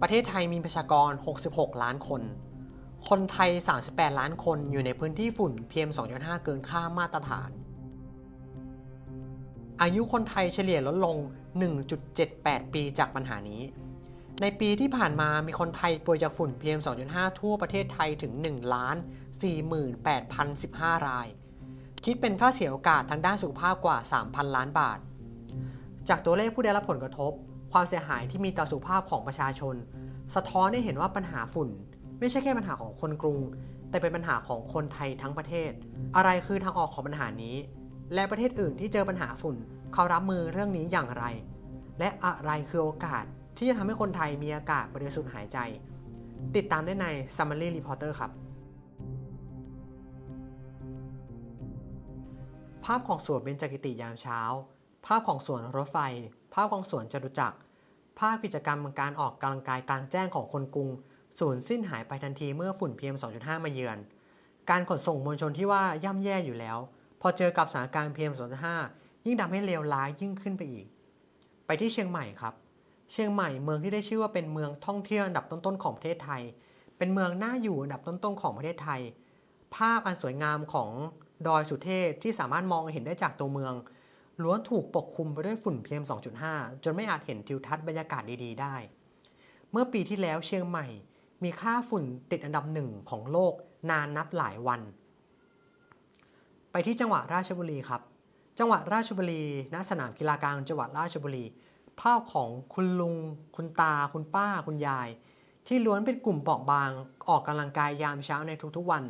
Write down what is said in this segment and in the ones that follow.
ประเทศไทยมีประชากร 66 ล้านคน คนไทย 38 ล้านคนอยู่ในพื้นที่ฝุ่น PM 2.5 เกินค่ามาตรฐาน อายุคนไทยเฉลี่ยลดลง 1.78 ปีจากปัญหานี้ ในปีที่ผ่านมามีคนไทยป่วยจากฝุ่น PM 2.5 ทั่วประเทศไทยถึง 1 ล้าน 48,015 ราย คิดเป็นค่าเสียโอกาสทางด้านสุขภาพกว่า 3,000 ล้านบาท จากตัวเลขผู้ได้รับผลกระทบ ความเสียหายที่มีต่อสุขภาพของประชาชน สะท้อนให้เห็นว่าปัญหาฝุ่น ไม่ใช่แค่ปัญหาของคนกรุง แต่เป็นปัญหาของคนไทยทั้งประเทศ อะไรคือทางออกของปัญหานี้ และประเทศอื่นที่เจอปัญหาฝุ่น เขารับมือเรื่องนี้อย่างไร และอะไรคือโอกาสที่จะทำให้คนไทยมีอากาศบริสุทธิ์หายใจ ติดตามได้ใน Summary Reporter ครับภาพของสวนเบญจกิติยามเช้า ภาพของสวนรถไฟ ภาพของสวนจตุจักร ภาพกิจกรรมการออกกำลังกายกลางแจ้งของคนกรุง สูญสิ้นหายไปทันทีเมื่อฝุ่น PM 2.5 มาเยือน การขนส่งมวลชนที่ว่าย่ำแย่อยู่แล้ว พอเจอกับสถานการณ์ PM 2.5 ยิ่งทำให้เลวร้ายยิ่งขึ้นไปอีก ไปที่เชียงใหม่ครับ เชียงใหม่เมืองที่ได้ชื่อว่าเป็นเมืองท่องเที่ยวอันดับต้นๆของประเทศไทย เป็นเมืองน่าอยู่อันดับต้นๆของประเทศไทย ภาพอันสวยงามของดอยสุเทพที่สามารถมองเห็นได้จากตัวเมือง ล้วนถูกปกคลุมไปด้วยฝุ่น PM 2.5 จนไม่อาจเห็นทิวทัศน์บรรยากาศดีๆ ได้ เมื่อปีที่แล้วเชียงใหม่ มีค่าฝุ่นติดอันดับหนึ่งของโลกนานนับหลายวัน ไปที่จังหวัดราชบุรีครับ จังหวัดราชบุรีณสนามกีฬากลางจังหวัดราชบุรี ภาพของคุณลุง คุณตา คุณป้า คุณยาย ที่ล้วนเป็นกลุ่มเปราะบาง ออกกำลังกายยามเช้าในทุกๆวัน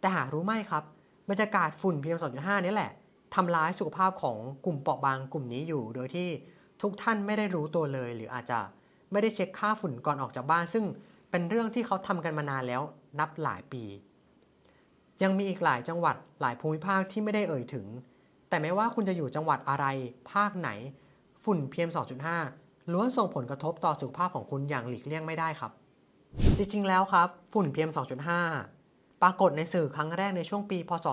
แต่หารู้ไหมครับ บรรยากาศฝุ่น PM 2.5 นี่แหละ ทำร้ายสุขภาพของกลุ่มเปราะบางกลุ่มนี้อยู่ โดยที่ทุกท่านไม่ได้รู้ตัวเลย หรืออาจจะไม่ได้เช็คค่าฝุ่นก่อนออกจากบ้าน ซึ่งเป็นเรื่องที่เขาทำกันมานานแล้วนับหลายปี ยังมีอีกหลายจังหวัดหลายภูมิภาคที่ไม่ได้เอ่ยถึง แต่ไม่ว่าคุณจะอยู่จังหวัดอะไร ภาคไหน ฝุ่น PM 2.5 ล้วนส่งผลกระทบต่อสุขภาพของคุณอย่างหลีกเลี่ยงไม่ได้ครับ จริงๆ แล้วครับ ฝุ่น PM 2.5 ปรากฏในสื่อครั้งแรกในช่วงปี พศ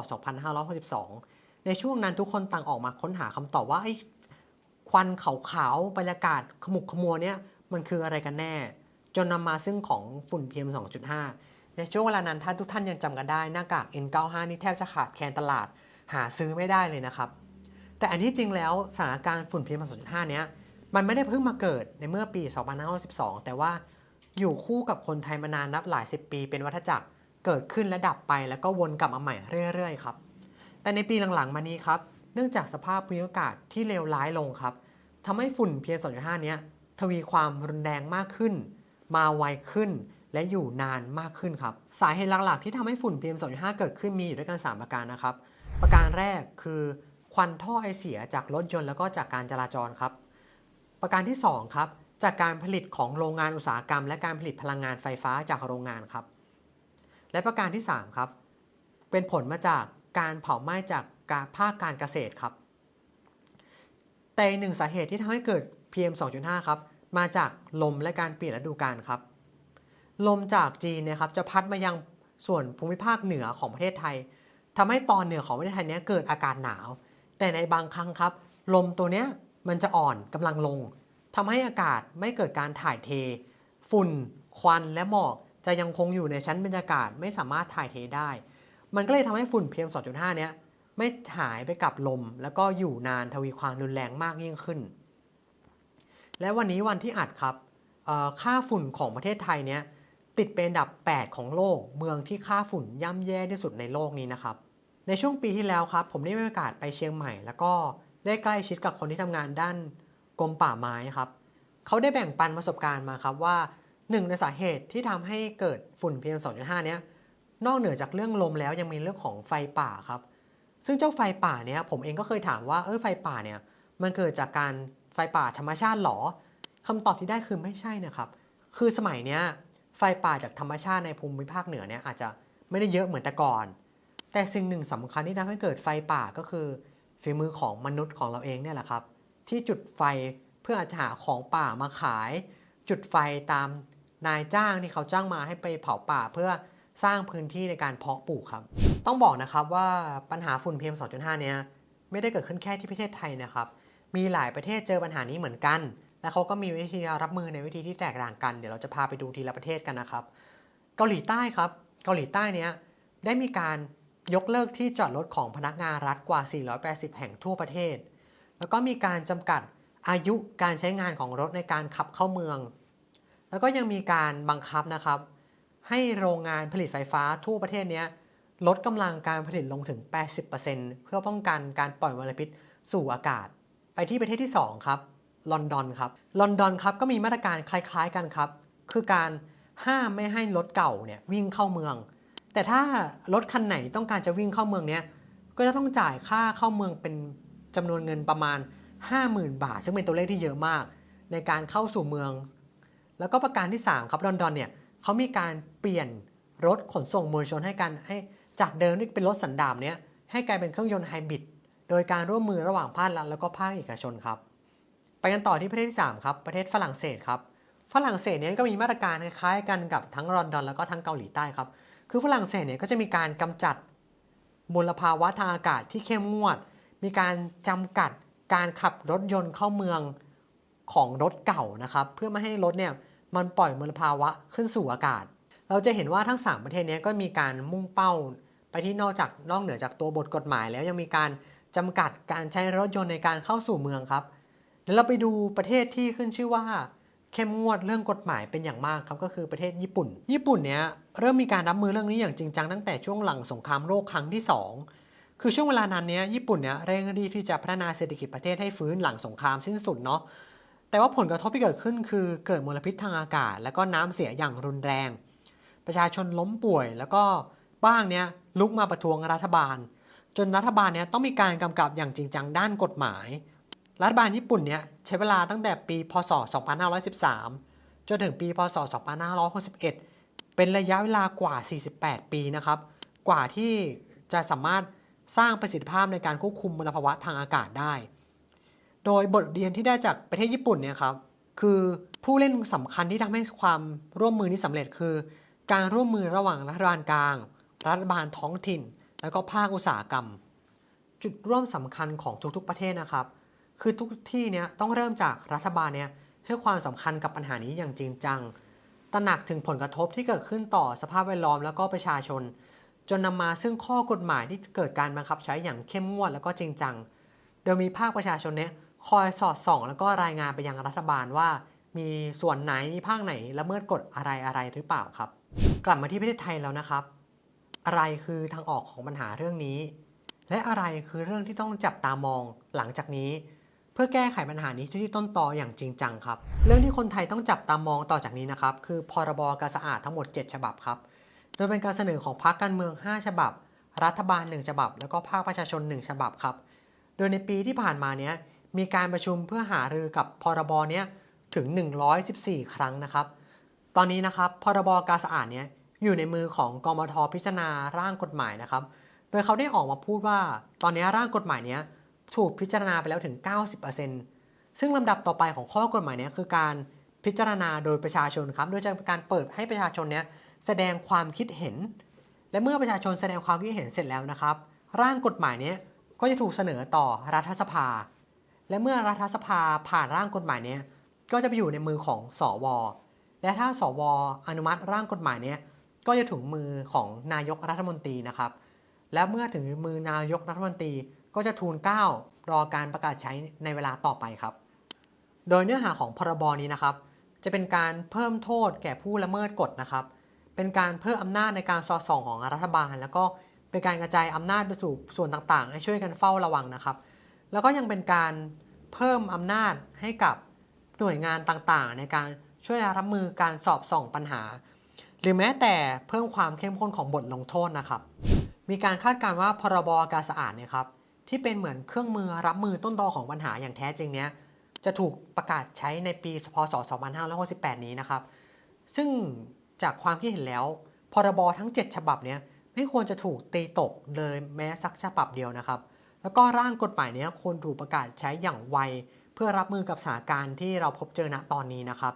2562 ในช่วงนั้นทุกคนต่างออกมาค้นหาคำตอบว่าไอ้ควันขาวๆบรรยากาศขมุกขมัวเนี่ยมันคืออะไรกันแน่ จนนำมาซึ่งของฝุ่น PM 2.5 ในช่วงเวลานั้นถ้าทุกท่านยังจำกันได้หน้ากาก N95 นี่แทบจะขาดแคลนตลาดหาซื้อไม่ได้เลยนะครับ แต่อันที่จริงแล้วสถานการณ์ฝุ่น PM 2.5 เนี้ยมันไม่ได้เพิ่งมาเกิดในเมื่อปี 2512 แต่ว่าอยู่คู่กับคนไทยมานานนับหลายสิบปีเป็นวัฏจักรเกิดขึ้นและดับไปแล้วก็วนกลับมาใหม่เรื่อยๆครับ แต่ในปีหลังๆมานี้ครับ เนื่องจากสภาพภูมิอากาศที่เลวร้ายลงครับทำให้ฝุ่น PM 2.5เนี้ยทวีความรุนแรงมากขึ้น มาไวขึ้น และอยู่นานมากขึ้นครับ สาเหตุหลักๆ ที่ทำให้ฝุ่น PM 2.5เกิดขึ้นมีอยู่ด้วยกัน 3 ประการนะครับ ประการแรกคือควันท่อไอเสียจากรถยนต์แล้วก็จากการจราจรครับ ประการที่ 2 ครับ จากการผลิตของโรงงานอุตสาหกรรม และการผลิตพลังงานไฟฟ้าจากโรงงานครับ และประการที่ 3 ครับ เป็นผลมาจาก การเผาไหม้จากการภาคการเกษตรครับ แต่หนึ่งสาเหตุที่ทำให้เกิด PM 2.5 ครับ มาจากลมและการเปลี่ยนฤดูกาลครับ ลมจากจีนนยครับจะพัดมายังส่วนภูมิภาคเหนือของประเทศไทยทำให้ตอนเหนือของประเทศไทยนี้เกิดอากาศหนาว แต่ในบางครั้งครับ ลมตัวเนี้ยมันจะอ่อนกำลังลงทำให้อากาศไม่เกิดการถ่ายเท ฝุ่น ควันและหมอกจะยังคงอยู่ในชั้นบรรยากาศไม่สามารถถ่ายเทได้ มันก็เลยทำให้ฝุ่น PM 2.5 เนี้ยไม่หายไปกับลม แล้วก็อยู่นานทวีความรุนแรงมากยิ่งขึ้น และวันนี้วันที่อัดครับค่าฝุ่นของประเทศไทยเนี้ยติดเป็นอันดับ 8 ของโลก เมืองที่ค่าฝุ่นย่ำแย่ที่สุดในโลกนี้นะครับ ในช่วงปีที่แล้วครับ ผมได้มีโอกาสไปเชียงใหม่ แล้วก็ได้ใกล้ชิดกับคนที่ทำงานด้านกรมป่าไม้ครับเขาได้แบ่งปันประสบการณ์มาครับว่าหนึ่งในสาเหตุที่ทำให้เกิดฝุ่น PM 2.5 เนี้ย นอกเหนือจากเรื่องลมแล้วยังมีเรื่องของไฟป่าครับ ซึ่งเจ้าไฟป่าเนี้ยผมเองก็เคยถามว่าเออไฟป่าเนี่ยมันเกิดจากการไฟป่าธรรมชาติหรอคำตอบที่ได้คือไม่ใช่นะครับ คือสมัยเนี้ยไฟป่าจากธรรมชาติในภูมิภาคเหนือเนี่ยอาจจะไม่ได้เยอะเหมือนแต่ก่อน แต่สิ่งหนึ่งสำคัญที่ทำให้เกิดไฟป่าก็คือฝีมือของมนุษย์ของเราเองเนี่ยแหละครับ ที่จุดไฟเพื่ออาจจะหาของป่ามาขาย จุดไฟตามนายจ้างที่เขาจ้างมาให้ไปเผาป่าเพื่อ สร้างพื้นที่ในการเพาะปลูกครับ ต้องบอกนะครับว่าปัญหาฝุ่น PM 2.5 เนี่ยไม่ได้เกิดขึ้นแค่ที่ประเทศไทยนะครับ มีหลายประเทศเจอปัญหานี้เหมือนกัน และเขาก็มีวิธีรับมือในวิธีที่แตกต่างกัน เดี๋ยวเราจะพาไปดูทีละประเทศกันนะครับ เกาหลีใต้ครับ เกาหลีใต้เนี้ยได้มีการยกเลิกที่จอดรถของพนักงานรัฐกว่า 480 แห่งทั่วประเทศ แล้วก็มีการจำกัดอายุการใช้งานของรถในการขับเข้าเมือง แล้วก็ยังมีการบังคับนะครับ ให้โรงงานผลิตไฟฟ้าทั่วประเทศนี้ลดกำลังการผลิตลงถึง 80%เพื่อป้องกันการปล่อยมลพิษสู่อากาศ ไปที่ประเทศที่ 2 ครับ ลอนดอนครับ ลอนดอนครับก็มีมาตรการคล้ายๆกันครับ คือการห้ามไม่ให้รถเก่าเนี่ยวิ่งเข้าเมือง แต่ถ้ารถคันไหนต้องการจะวิ่งเข้าเมืองเนี้ยก็จะต้องจ่ายค่าเข้าเมืองเป็นจำนวนเงินประมาณ 50,000 บาท ซึ่งเป็นตัวเลขที่เยอะมาก ในการเข้าสู่เมือง แล้วก็ประการที่ 3 ครับลอนดอนเนี่ย เขามีการเปลี่ยนรถขนส่งมวลชนให้กันให้จากเดิมที่เป็นรถสันดาปเนี้ยให้กลายเป็นเครื่องยนต์ไฮบริดโดยการร่วมมือระหว่างภาครัฐแล้วก็ภาคเอกชนครับ ไปกันต่อที่ประเทศที่ 3 ครับ ประเทศฝรั่งเศสครับ ฝรั่งเศสเนี่ยก็มีมาตรการคล้ายกันกับทั้งลอนดอนแล้วก็ทั้งเกาหลีใต้ครับ คือฝรั่งเศสเนี่ยก็จะมีการกำจัดมลภาวะทางอากาศที่เข้มงวด มีการจำกัดการขับรถยนต์เข้าเมืองของรถเก่านะครับ เพื่อไม่ให้รถเนี่ย มันปล่อยมลภาวะขึ้นสู่อากาศ เราจะเห็นว่าทั้ง 3 ประเทศนี้ก็มีการมุ่งเป้า ไปที่นอกจากนอกเหนือจากตัวบทกฎหมายแล้วยังมีการจำกัดการใช้รถยนต์ในการเข้าสู่เมืองครับเดี๋ยวเราไปดูประเทศที่ขึ้นชื่อว่าเข้มงวดเรื่องกฎหมายเป็นอย่างมากครับก็คือประเทศญี่ปุ่น ญี่ปุ่นเนี้ยเริ่มมีการรับมือเรื่องนี้อย่างจริงจังตั้งแต่ช่วงหลังสงครามโลกครั้งที่ 2 คือช่วงเวลานั้นเนี้ยญี่ปุ่นเนี้ยเร่งรีบที่จะพัฒนาเศรษฐกิจประเทศให้ฟื้นหลังสงครามสิ้นสุดเนาะ แต่ว่าผลกระทบที่เกิดขึ้นคือเกิดมลพิษทางอากาศ แล้วก็น้ำเสียอย่างรุนแรง ประชาชนล้มป่วยแล้วก็บ้างเนี้ยลุกมาประท้วงรัฐบาล จนรัฐบาลเนี้ยต้องมีการกำกับอย่างจริงจังด้านกฎหมาย รัฐบาลญี่ปุ่นเนี่ยใช้เวลาตั้งแต่ปี พศ 2513 จนถึงปี พศ 2561 เป็นระยะเวลากว่า 48 ปีนะครับ กว่าที่จะสามารถสร้างประสิทธิภาพในการควบคุมมลภาวะทางอากาศได้ โดยบทเรียนที่ได้จากประเทศญี่ปุ่นเนี่ยครับคือผู้เล่นสำคัญที่ทำให้ความร่วมมือนี้สำเร็จคือ การร่วมมือระหว่างรัฐบาลกลาง รัฐบาลท้องถิ่น แล้วก็ภาคอุตสาหกรรม จุดร่วมสำคัญของทุกๆประเทศนะครับ คือทุกที่เนี้ยต้องเริ่มจากรัฐบาลเนี้ยให้ความสำคัญกับปัญหานี้อย่างจริงจัง ตระหนักถึงผลกระทบที่เกิดขึ้นต่อสภาพแวดล้อมแล้วก็ประชาชน จนนำมาซึ่งข้อกฎหมายที่เกิดการบังคับใช้อย่างเข้มงวดแล้วก็จริงจัง โดยมีภาคประชาชนเนี้ย คอยสอดส่อง แล้วก็รายงานไปยังรัฐบาลว่า มีส่วนไหนมีภาคไหนละเมิดกฎอะไรอะไรหรือเปล่าครับ กลับมาที่ประเทศไทยแล้วนะครับ อะไรคือทางออกของปัญหาเรื่องนี้ และอะไรคือเรื่องที่ต้องจับตามองหลังจากนี้ เพื่อแก้ไขปัญหานี้ที่ต้นตออย่างจริงจังครับ เรื่องที่คนไทยต้องจับตามองต่อจากนี้นะครับคือพรบการสะอาดทั้งหมด 7 ฉบับครับโดยเป็นการเสนอของพรรคการเมือง 5 ฉบับ รัฐบาล 1 ฉบับ แล้วก็ภาคประชาชน 1 ฉบับครับ โดยในปีที่ผ่านมาเนี้ย มีการประชุมเพื่อหารือกับพรบเนี้ยถึง 114 ครั้งนะครับ ตอนนี้นะครับพรบการสะอาดเนี้ยอยู่ในมือของกมทพิจารณาร่างกฎหมายนะครับ โดยเขาได้ออกมาพูดว่า ตอนนี้ร่างกฎหมายเนี้ยถูกพิจารณาไปแล้วถึง 90%ซึ่งลำดับต่อไปของข้อกฎหมายเนี้ยคือการพิจารณาโดยประชาชนครับ โดยจะเป็นการเปิดให้ประชาชนเนี้ยแสดงความคิดเห็น และเมื่อประชาชนแสดงความคิดเห็นเสร็จแล้วนะครับ ร่างกฎหมายเนี้ยก็จะถูกเสนอต่อรัฐสภา และเมื่อรัฐสภาผ่านร่างกฎหมายนี้ก็จะไปอยู่ในมือของสว และถ้าสว อนุมัติร่างกฎหมายนี้ก็จะถึงมือของนายกรัฐมนตรีนะครับ และเมื่อถึงมือนายกรัฐมนตรีก็จะทูลเกล้ารอการประกาศใช้ในเวลาต่อไปครับ โดยเนื้อหาของพรบนี้นะครับ จะเป็นการเพิ่มโทษแก่ผู้ละเมิดกฎนะครับ เป็นการเพิ่มอำนาจในการสอดส่องของรัฐบาล แล้วก็เป็นการกระจายอำนาจไปสู่ส่วนต่างๆ ให้ช่วยกันเฝ้าระวังนะครับ แล้วก็ยังเป็นการ เพิ่มอำนาจให้กับหน่วยงานต่างๆ ในการช่วยรับมือการสอบส่องปัญหา หรือแม้แต่เพิ่มความเข้มข้นของบทลงโทษนะครับ มีการคาดการณ์ว่าพรบอากาศสะอาดเนี่ยครับที่เป็นเหมือนเครื่องมือรับมือต้นตอของปัญหาอย่างแท้จริงเนี้ยจะถูกประกาศใช้ในปีพศ 2568 นี้นะครับ ซึ่งจากความที่เห็นแล้ว พรบทั้ง 7 ฉบับเนี้ยไม่ควรจะถูกตีตกเลยแม้สักฉบับเดียวนะครับ แล้วก็ร่างกฎหมายนี้ควรถูกประกาศใช้อย่างไว เพื่อรับมือกับสถานการณ์ที่เราพบเจอณตอนนี้นะครับ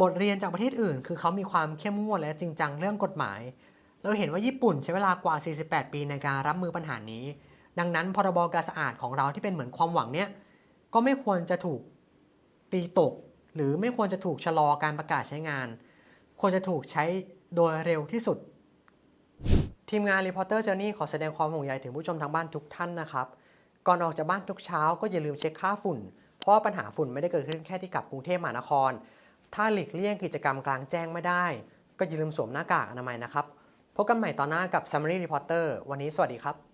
บทเรียนจากประเทศอื่น คือเขามีความเข้มงวดและจริงจังเรื่องกฎหมาย เราเห็นว่าญี่ปุ่นใช้เวลากว่า 48 ปีในการรับมือปัญหานี้ ดังนั้นพรบการสะอาดของเราที่เป็นเหมือนความหวังเนี้ยก็ไม่ควรจะถูกตีตก หรือไม่ควรจะถูกชะลอการประกาศใช้งาน ควรจะถูกใช้โดยเร็วที่สุด ทีมงาน Reporter Journey ขอแสดงความห่วงใยถึงผู้ชมทางบ้านทุกท่านนะครับ ก่อนออกจากบ้านทุกเช้าก็อย่าลืมเช็คค่าฝุ่น เพราะว่าปัญหาฝุ่นไม่ได้เกิดขึ้นแค่ที่กับกรุงเทพมหานคร ถ้าหลีกเลี่ยงกิจกรรมกลางแจ้งไม่ได้ ก็อย่าลืมสวมหน้ากากอนามัยนะครับ พบกันใหม่ตอนหน้ากับ Summary Reporter วันนี้สวัสดีครับ